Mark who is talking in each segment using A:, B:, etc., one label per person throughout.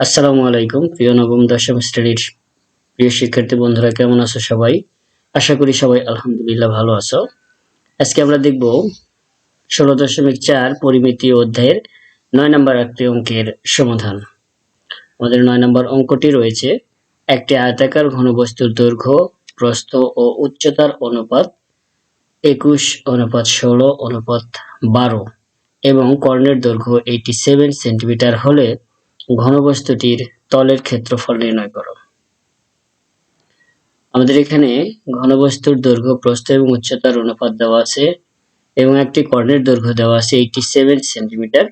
A: আসসালামু আলাইকুম, প্রিয় নবম দশম শ্রেণির প্রিয় শিক্ষার্থী বন্ধুরা, কেমন আছো সবাই? আশা করি সবাই আলহামদুলিল্লাহ ভালো আছো। আজকে আমরা দেখব ষোলো দশমিক চার পরিমিতি অধ্যায়ের নয় নম্বর একটি অঙ্কের সমাধান। আমাদের নয় নম্বর অঙ্কটি রয়েছে, একটি আয়তাকার ঘনবস্তুর দৈর্ঘ্য, প্রস্থ ও উচ্চতার অনুপাত একুশ, অনুপাত ষোলো, অনুপাত বারো এবং কর্ণের দৈর্ঘ্য এইটি সেভেন সেন্টিমিটার হলে ঘনবস্তুটির তলের ক্ষেত্রফল নির্ণয় করো। আমাদের এখানে ঘনবস্তুর দৈর্ঘ্য প্রস্থ এবং উচ্চতার অনুপাত দেওয়া আছে এবং একটি কর্ণের দৈর্ঘ্য দেওয়া আছে এইটি সেভেন সেন্টিমিটার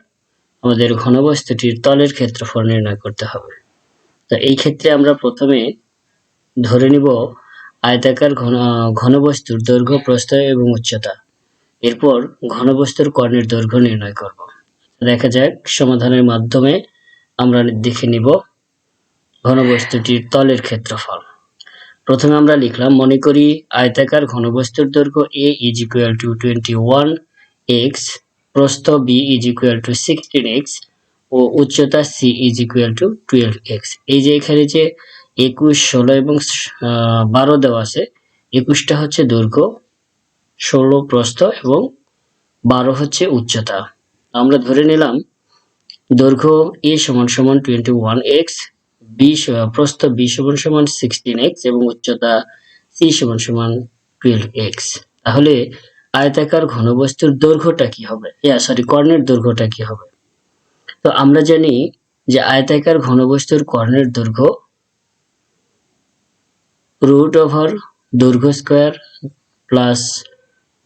A: আমাদের ঘনবস্তুটির তলের ক্ষেত্রফল নির্ণয় করতে হবে। তো এই ক্ষেত্রে আমরা প্রথমে ধরে নিব আয়তাকার ঘন, ঘনবস্তুর দৈর্ঘ্য, প্রস্থ এবং উচ্চতা। এরপর ঘনবস্তুর কর্ণের দৈর্ঘ্য নির্ণয় করব। দেখা যাক সমাধানের মাধ্যমে আমরা দেখে নিব ঘনবস্তুটির তলের ক্ষেত্রফল। প্রথমে আমরা লিখলাম, মনে করি আয়তাকার ঘনবস্তুর দৈর্ঘ্য a is equal to twenty one x প্রস্থ b is equal to sixteen x ও উচ্চতা c is equal to twelve x এই যে এখানে যে একুশ, ষোলো এবং বারো দেওয়া আছে, একুশটা হচ্ছে দৈর্ঘ্য, ষোলো প্রস্থ এবং বারো হচ্ছে উচ্চতা। আমরা ধরে নিলাম দৈর্ঘ্য এ সমান সমান টোয়েন্টি ওয়ান এক্স বি প্রস্থ বি সমান সমান সিক্সটিন এক্স এবং উচ্চতা সি সমান সমান টুয়েলভ এক্স তাহলে আয়তাকার ঘনবস্তুর দৈর্ঘ্যটা কি হবে? ইয়া সরি কর্ণের দৈর্ঘ্যটা কি হবে? তো আমরা জানি যে আয়তাকার ঘনবস্তুর কর্ণের দৈর্ঘ্য রুট ওভার দৈর্ঘ্য স্কোয়ার প্লাস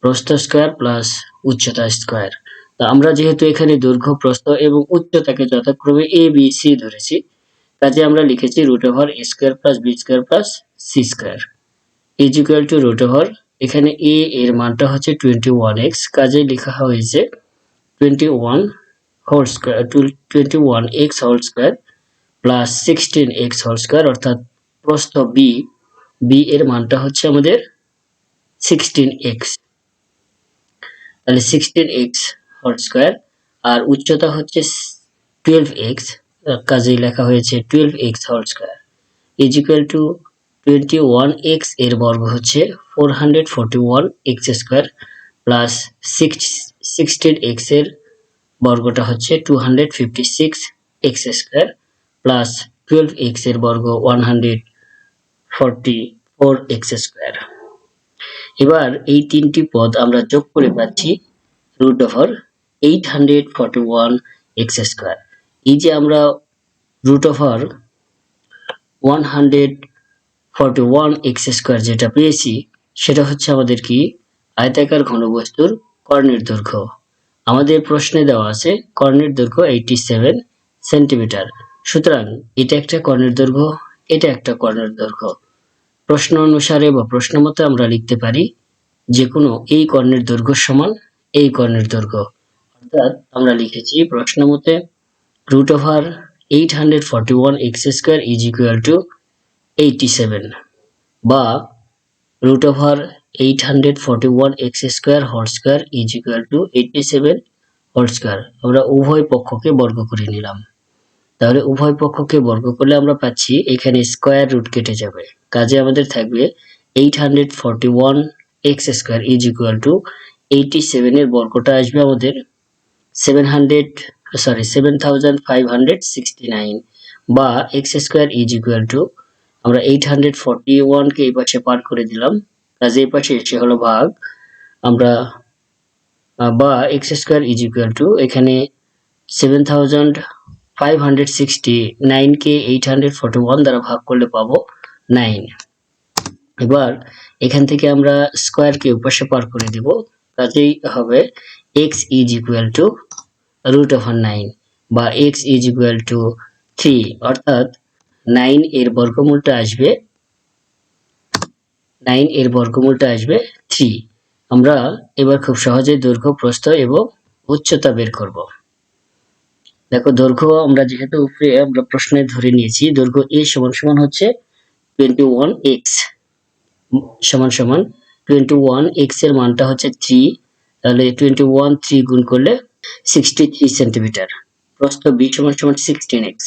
A: প্রস্থ স্কোয়ার প্লাস উচ্চতা স্কোয়ার তো আমরা যেহেতু এখানে দৈর্ঘ্য, প্রস্থ এবং উচ্চতাকে যথাক্রমে এ বি সি ধরেছি, কাজে আমরা লিখেছি root over a square plus b square plus c square is equal to root over এখানে এ এর মানটা হচ্ছে টোয়েন্টি ওয়ান এক্স কাজে লেখা হয়েছে twenty one whole square twenty one x whole square plus sixteen x whole square অর্থাৎ প্রস্থ b b এর মানটা হচ্ছে আমাদের সিক্সটিন এক্স তাহলে সিক্সটিন এক্স হোল স্কোয়ার। আর উচ্চতা হচ্ছে টুয়েলভ এক্স কাজেই লেখা হয়েছে twelve x whole square. Is equal to twenty one এক্সের বর্গ হচ্ছে four hundred forty one x square plus six sixteen এক্সের বর্গটা হচ্ছে two hundred fifty six x square plus twelve এক্সের বর্গ one hundred forty four x square এবার এই তিনটি পদ আমরা যোগ করে পাচ্ছি root over eight hundred forty one x square এই যে আমরা root over one hundred forty one x square যেটা পেয়েছি, সেটা হচ্ছে আমাদের কি? আয়তাকার ঘনবস্তুর কর্ণের দৈর্ঘ্য। আমাদের প্রশ্নে দেওয়া আছে কর্ণের দৈর্ঘ্য এইটি সেভেন সেন্টিমিটার সুতরাং এটা একটা কর্ণের দৈর্ঘ্য, এটা একটা কর্ণের দৈর্ঘ্য। প্রশ্ন অনুসারে বা প্রশ্ন মতে আমরা লিখতে পারি যে কোনো এই কর্ণের দৈর্ঘ্য সমান এই কর্ণের দৈর্ঘ্য। অর্থাৎ আমরা লিখেছি প্রশ্ন মতে root over eight hundred forty one x square is equal to eighty seven বা root over eight hundred forty one x square whole square is equal to eighty seven whole square আমরা উভয় পক্ষকে বর্গ করে নিলাম। তাহলে উভয় পক্ষকে বর্গ করলে আমরা পাচ্ছি এখানে স্কোয়ার রুট কেটে যাবে। কাজে আমাদের থাকবে eight hundred forty one x square is equal to eighty সেভেনের বর্গটা আসবে আমাদের seven hundred sorry seven thousand five hundred sixty nine বা x square is equal to আমরা এইট হান্ড্রেড ওয়ানকে পার করে দিলাম হলো ভাগ, আমরা বা এক্স স্কোয়ার টু এখানে seven five hundred sixty eight hundred one দ্বারা ভাগ করলে পাবো নাইন এবার এখান থেকে আমরা স্কোয়ারকে উপাশে পার করে দিব কাজেই হবে x is equal to root over nine বা x is equal to three অর্থাৎ নাইন এর বর্গমূলটা আসবে নাইন এর বর্গমূলটা আসবে থ্রি আমরা এবার খুব সহজেই দৈর্ঘ্য, প্রস্থ এবং উচ্চতা বের করব। দেখো, দৈর্ঘ্য আমরা যেহেতু উপরে, আমরা প্রশ্নে ধরে নিয়েছি, দৈর্ঘ্য এ সমান সমান হচ্ছে টোয়েন্টি ওয়ান এক্স সমান সমান টোয়েন্টি ওয়ান এক্সের মানটা হচ্ছে থ্রি তাহলে টোয়েন্টি ওয়ান থ্রি গুণ করলে সিক্সটি থ্রি সেন্টিমিটার প্রস্থ বি সমান সমান সিক্সটিন এক্স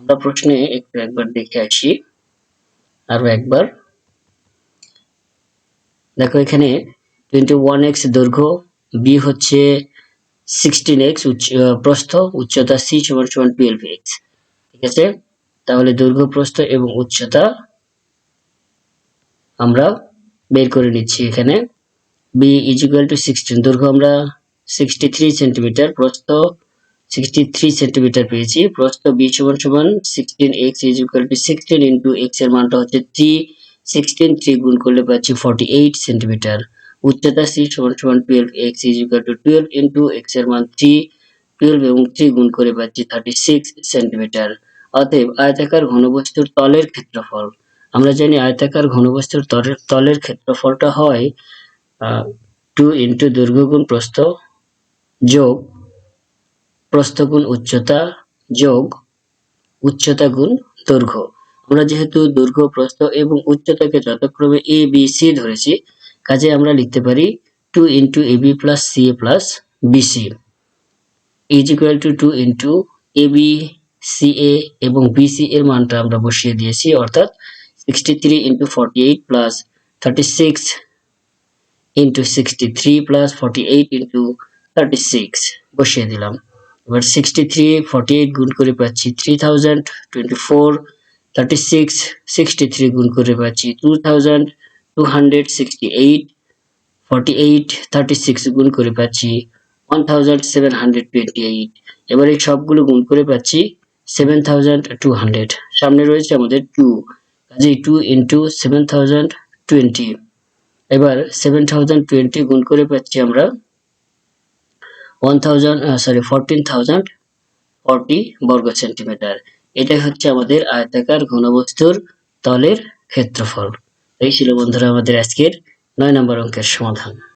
A: আমরা প্রশ্নে একটু একবার দেখে আসি। একবার। দেখো এখানে টোয়েন্টি ওয়ান এক্স দৈর্ঘ্য হচ্ছে সিক্সটিন এক্স প্রস্থ, উচ্চতা সি সমান সমান টুয়েলভ এক্স ঠিক আছে? তাহলে দৈর্ঘ্য, প্রস্থ এবং উচ্চতা আমরা বের করে নিচ্ছি এখানে। বি ইজ টু সিক্সটিন দৈর্ঘ্য আমরা সিক্সটি থ্রি সেন্টিমিটার প্রস্থ সিক্সটি থ্রি সেন্টিমিটার পেয়েছি। প্রস্থ বি সমান সমান sixteen x is equal to sixteen into এক্সের মানটা হচ্ছে থ্রি সিক্সটিন থ্রি গুণ করলে পাচ্ছি ফর্টি এইট সেন্টিমিটার উচ্চতা সি সমান সমান twelve x is equal to twelve into এক্সের মান থ্রি টুয়েলভ এবং থ্রি গুণ করে পাচ্ছি থার্টি সিক্স সেন্টিমিটার অতএব আয়তাকার ঘনবস্তুর তলের ক্ষেত্রফল, আমরা জানি আয়তাকার ঘনবস্তুর তলের তলের ক্ষেত্রফলটা হয় টু ইন্টু দৈর্ঘ্য গুণ প্রস্থ যোগ প্রস্থগুণ উচ্চতা যোগ উচ্চতা গুণ দৈর্ঘ্য। আমরা যেহেতু দৈর্ঘ্য, প্রস্থ এবং উচ্চতাকে যথাক্রমে এ বি সি ধরেছি, কাজে আমরা লিখতে পারি two into a b plus c a plus b c is equal to two into a b c a এবং বিসি এর মানটা আমরা বসিয়ে দিয়েছি, অর্থাৎ sixty three into forty eight plus thirty six into sixty three plus forty eight into thirty six বসিয়ে দিলাম। এবার সিক্সটি থ্রি ফর্টি এইট গুণ করে পাচ্ছি three thousand twenty four thirty six sixty three গুণ করে পাচ্ছি two thousand two hundred sixty eight forty eight thirty six গুণ করে পাচ্ছি one thousand seven hundred twenty eight এবার এই সবগুলো গুণ করে পাচ্ছি সেভেন থাউজেন্ড টু হান্ড্রেড সামনে রয়েছে আমাদের টু কাজেই two into seven thousand twenty এবার সেভেন থাউজেন্ড টোয়েন্টি গুণ করে পাচ্ছি আমরা one thousand sorry fourteen thousand forty বর্গ সেন্টিমিটার এটাই হচ্ছে আমাদের আয়তাকার ঘনবস্তুর তলের ক্ষেত্রফল। এই ছিল বন্ধুরা আমাদের আজকের নয় নম্বর অঙ্কের সমাধান।